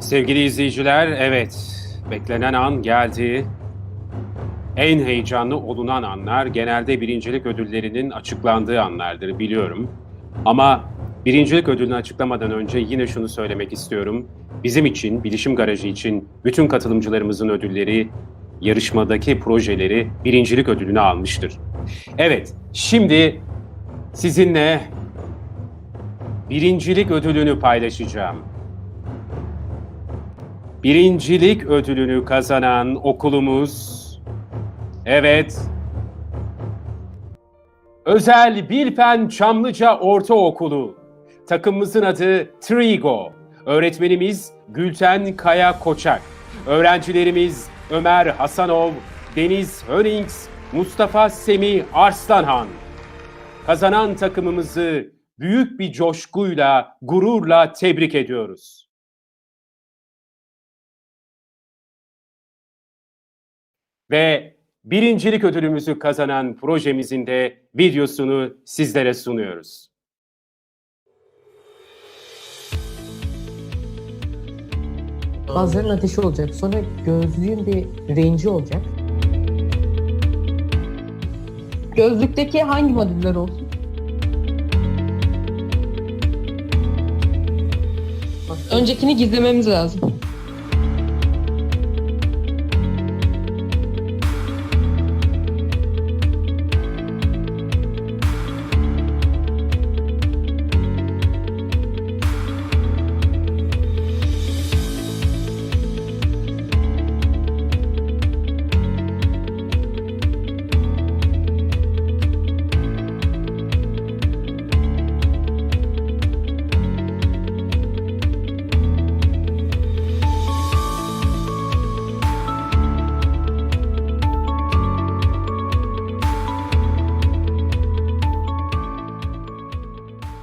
Sevgili izleyiciler, evet, beklenen an geldi. En heyecanlı olunan anlar genelde birincilik ödüllerinin açıklandığı anlardır biliyorum. Ama birincilik ödülünü açıklamadan önce yine şunu söylemek istiyorum. Bizim için, Bilişim Garajı için bütün katılımcılarımızın ödülleri, yarışmadaki projeleri birincilik ödülünü almıştır. Evet, şimdi sizinle birincilik ödülünü paylaşacağım. Birincilik ödülünü kazanan okulumuz, evet, Özel Bilfen Çamlıca Ortaokulu. Takımımızın adı Trigo. Öğretmenimiz Gülten Kaya Koçak. Öğrencilerimiz Ömer Hasanov, Deniz Hönings, Mustafa Semih Arslanhan. Kazanan takımımızı büyük bir coşkuyla, gururla tebrik ediyoruz. Ve birincilik ödülümüzü kazanan projemizin de videosunu sizlere sunuyoruz. Bazılarının ateşi olacak. Sonra gözlüğün bir renci olacak. Gözlükteki hangi modüller olsun? Öncekini gizlememiz lazım.